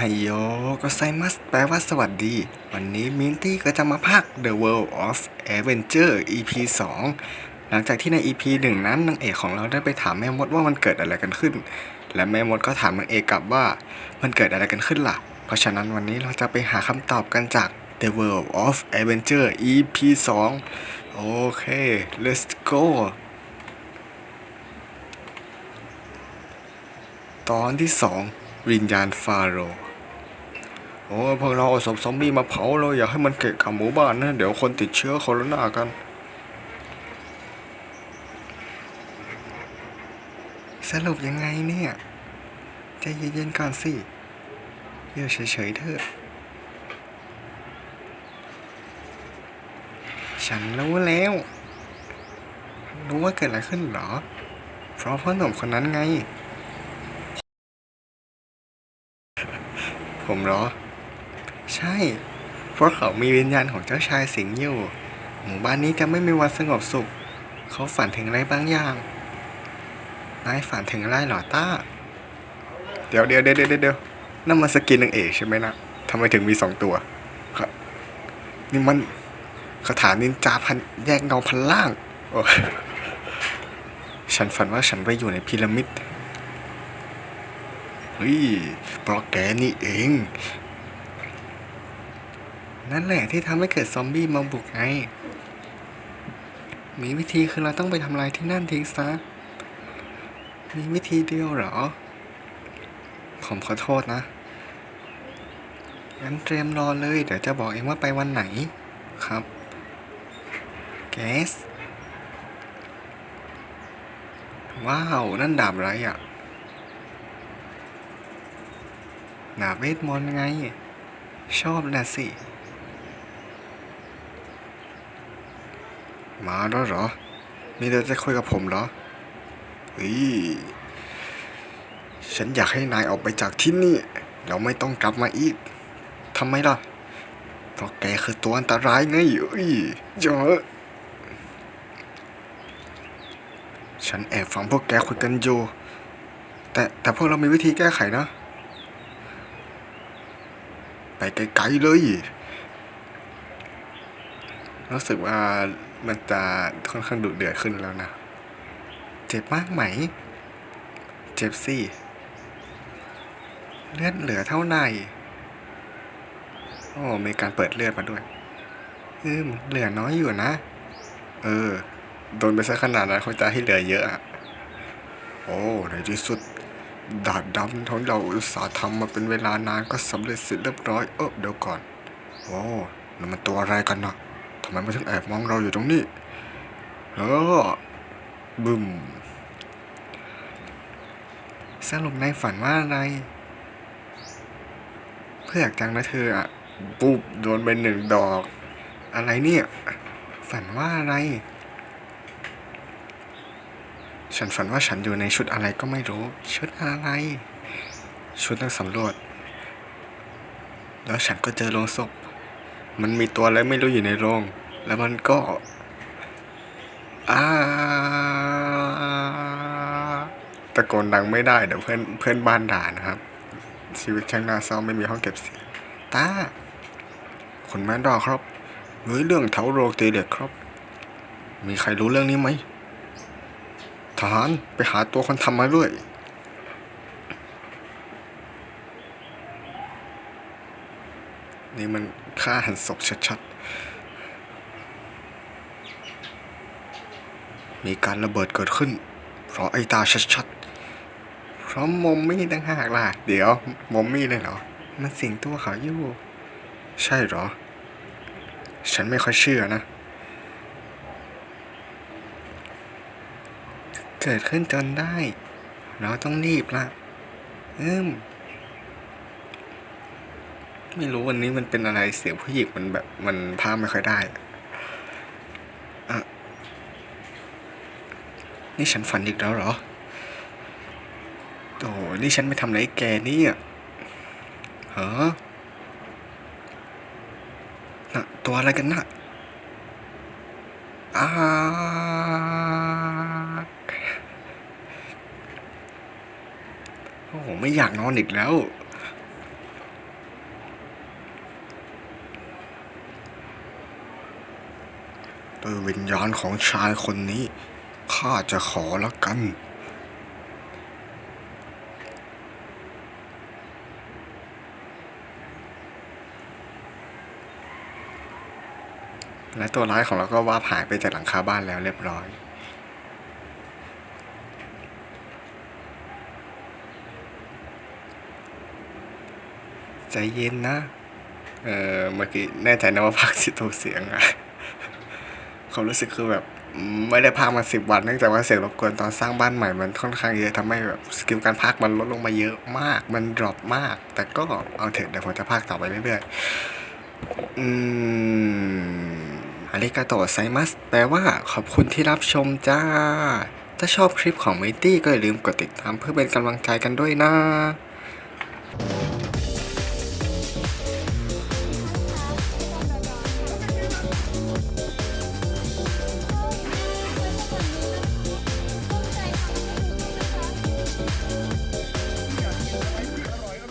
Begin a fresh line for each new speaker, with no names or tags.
ไฮโยก็ไซมัสแปลว่าสวัสดี วันนี้มินตี้ก็จะมาพัก The World of Adventure EP 2 หลังจากที่ใน EP 1 นั้นนางเอกของเราได้ไปถามแม่มดว่ามันเกิดอะไรกันขึ้น และแม่มดก็ถามนางเอกกลับว่ามันเกิดอะไรกันขึ้นล่ะ เพราะฉะนั้นวันนี้เราจะไปหาคำตอบกันจาก The World of Adventure EP 2 โอเค let's go ตอนที่สองวิญญาณฟาโรห์ โอ้พวกเราเอาศพซอมบี้มาเผาเลยอย่าให้มันเกะกะหมู่บ้านนะ เดี๋ยวคนติดเชื้อโคโรนากัน สรุปยังไงเนี่ยใจเย็นๆก่อนสิอยู่เฉยๆเถอะฉันรู้แล้ว รู้ว่าเกิดอะไรขึ้นหรอ เพราะพ่อหนุ่มคนนั้นไง ผมเหรอ ใช่ เพราะเขามีวิญญาณของเจ้าชายสิงอยู่ หมู่บ้านนี้จะไม่มีวันสงบสุข เขาฝันถึงอะไรบางอย่าง นายฝันถึงอะไรหรอต้า เดี๋ยวเดี๋ยวเดี๋ยวเดี๋ยวนั่นมันสกินนางเอกใช่ไหมนะทำไมถึงมีสองตัวครับนี่มันคาถานินจาพันแยกเงาพันล่าง โอ้ฉันฝันว่าฉันไปอยู่ในพีระมิด เฮ้ยเพราะแกนี่เอง นั่นแหละที่ทำให้เกิดซอมบี้มาบุกไง มีวิธีคือเราต้องไปทำลายที่นั่นทิ้งซะ มีวิธีเดียวเหรอ ผมขอโทษนะ งั้นเตรียมรอเลย เดี๋ยวจะบอกเองว่าไปวันไหน ครับ แกสว้าว นั่นดาบอะไรอะ ดาบเวทมนต์ไง ชอบนะสิ มาแล้วเหรอมีเดี๋ยวจะคุยกับผมเหรอเฮ้ยฉันอยากให้นายออกไปจากที่นี่ เราไม่ต้องกลับมาอีกทำไมล่ะ เพราะแกคือตัวอันตรายไงเอ้ยเจอฉันแอบฟังพวกแกคุยกันอยู่แต่แต่พวกเรามีวิธีแก้ไขนะ ไปไกลๆเลย รู้สึกว่า มันจะค่อนข้างดุเดือดขึ้นแล้วนะ เจ็บมากไหม เจ็บสิเลือดเหลือเท่าไหร่โอ้มีการเปิดเลือดมาด้วย อืมเหลือน้อยอยู่นะ เออ โดนไปซะขนาดนั้นเขาจะให้เหลือเยอะอะโอ้ในที่สุด ดาบดำของเราอุตสาห์ทำมาเป็นเวลานานก็สำเร็จเสร็จเรียบร้อย เออเดี๋ยวก่อน โอ้นั่นมันตัวอะไรกันนะำไมมันถึงแอบมองเราอยู่ตรงนี้เออบึมสรุปในฝันว่าอะไรเพื่ออยากจังนะเธออะปุ๊บโดนไปหนึ่งดอก อะไรเนี่ย ฝันว่าอะไร ฉันฝันว่าฉันอยู่ในชุดอะไรก็ไม่รู้ ชุดอะไร ชุดนักสำรวจ แล้วฉันก็เจอโรงศพ มันมีตัวอะไรไม่รู้อยู่ในโรง แล้วมันก็อาตะโกนดังไม่ได้เดี๋ยวเพื่อนเพื่อนบ้านด่านะครับ ชีวิตช่างน่าเศร้าไม่มีห้องเก็บเสียงตาคนแม่ดอครับเฮ้ยเรื่องเถาโรตีเด็กครับ มีใครรู้เรื่องนี้ไหมทหารไปหาตัวคนทำมาด้วยนี่มัน ฆ่าหันศพชัดๆ มีการระเบิดเกิดขึ้น เพราะไอตาชัดๆ เพราะมอมมี่ต่างหากล่ะ เดี๋ยวมอมมี่เลยเหรอ มันสิงตัวเขาอยู่ ใช่เหรอ ฉันไม่ค่อยเชื่อนะ เกิดขึ้นจนได้ เราต้องรีบละอืม ไม่รู้วันนี้มันเป็นอะไรเสียงผู้หญิงมันแบบมันภาพไม่ค่อยได้อะนี่ฉันฝันอีกแล้วเหรอโอ้โหนี่ฉันไปทำอะไรแกนี่ยฮะน่ะตัวอะไรกันน่ะอ้าโอ้โหไม่อยากนอนอีกแล้ว ด้วยวิญญาณของชายคนนี้ ข้าจะขอละกัน และตัวร้ายของเราก็ว่าบหายไปจากหลังคาบ้านแล้วเรียบร้อยใจเย็นนะ เออเมื่อกี้แน่ใจนะว่าพักสิถูกเสียงอะ ความรู้สึกคือแบบไม่ได้พากมาสิบวันเนื่องจากว่าเสียงรบกวนตอนสร้างบ้านใหม่มันค่อนข้างเยอะทำให้แบบสกิลการพากมันลดลงมาเยอะมาก มันดรอปมาก แต่ก็เอาเถอะเดี๋ยวผมจะพากต่อไปเรื่อยๆ อืมอาริกาโตไซมัสแปลว่าขอบคุณที่รับชมจ้า ถ้าชอบคลิปของมิตี้ก็อย่าลืมกดติดตามเพื่อเป็นกำลังใจกันด้วยนะ